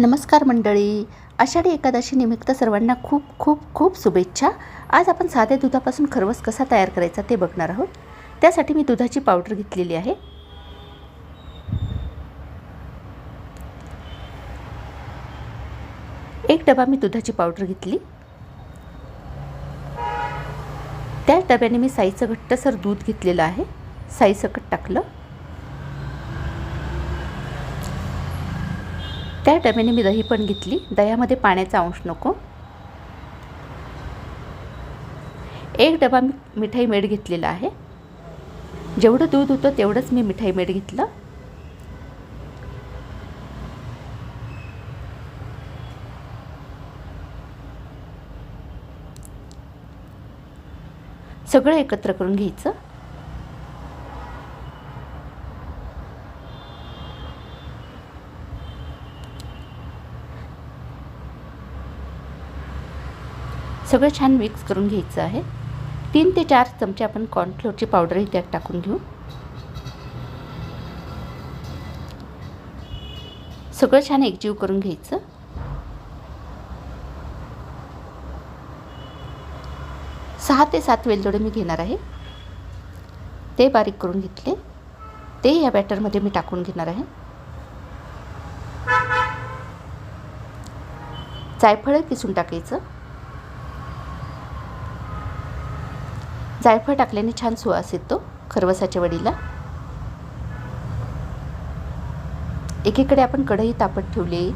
नमस्कार मंडळी. आषाढी एकादशी निमित्त सर्वांना खूप खूप खूप शुभेच्छा. आज आपण साध्या दुधापासून खरवस कसा तयार करायचा ते बघणार आहोत. त्यासाठी मी दुधाची पावडर घेतलेली आहे. एक डबा मी दुधाची पावडर घेतली. त्याच डब्याने मी साईचं घट्टसर दूध घेतलेलं आहे. साईचं सकट टाकलं. त्या डब्याने मी दही पण घेतली. दह्यामध्ये पाण्याचा अंश नको. एक डबा मी मिठाई मेड घेतलेला आहे. जेवढं दूध होतं तेवढंच मी मिठाई मेड घेतलं. सगळं एकत्र करून घ्यायचं. सगळं छान मिक्स करून घ्यायचं आहे. तीन ते चार चमचे आपण कॉर्नफ्लोअरची पावडरही त्यात टाकून घेऊ. सगळं छान एकजीव करून घ्यायचं. सहा ते सात वेलदोडे मी घेणार आहे. ते बारीक करून घेतले. ते या बॅटरमध्ये मी टाकून घेणार आहे. जायफळ किसून टाकायचं. जायफळ टाकल्याने छान सुवास येतो खरवसाच्या वडीला. एकीकडे आपण कढई तापत ठेवली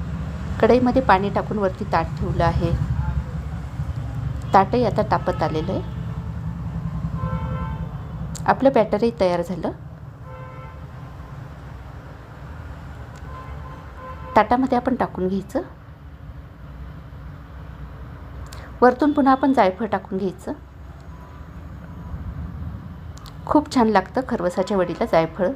कढईमध्ये पाणी टाकून वरती ताट ठेवलं आहे. ताटही आता तापत आलेलं आहे. आपलं बॅटरही तयार झालं. ताटामध्ये आपण टाकून घ्यायचं. वरतून पुन्हा आपण जायफळ टाकून घ्यायचं. खूप छान लागतं खरवसाच्या वडीला जायफळ.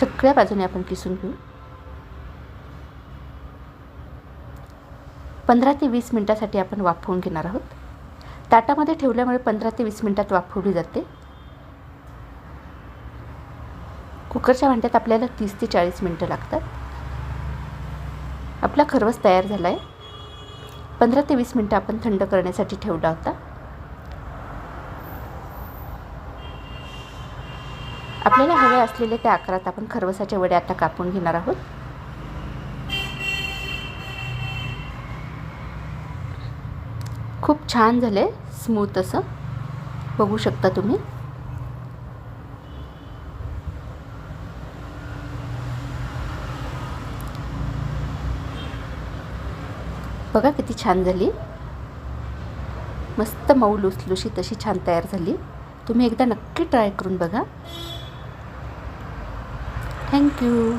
सगळ्या बाजूने आपण किसून घेऊ. पंधरा ते वीस मिनटासाठी आपण वाफवून घेणार आहोत. ताटामध्ये ठेवल्यामुळे पंधरा ते वीस मिनटात वाफवली जाते. कुकरच्या भांड्यात आपल्याला तीस ते चाळीस मिनटं लागतात. आपला खरवस तयार झाला आहे पंधरा ते वीस मिनटं आपण थंड करण्यासाठी ठेवला होता. आपल्याला हवे असलेले त्या आकारात आपण खरवसाच्या वड्या आता कापून घेणार आहोत. खूप छान झाले स्मूथ असं. बघू शकता तुम्ही. बघा किती छान झाली. मस्त मऊ लुसलुशी तशी छान तयार झाली. तुम्ही एकदा नक्की ट्राय करून बघा. थँक्यू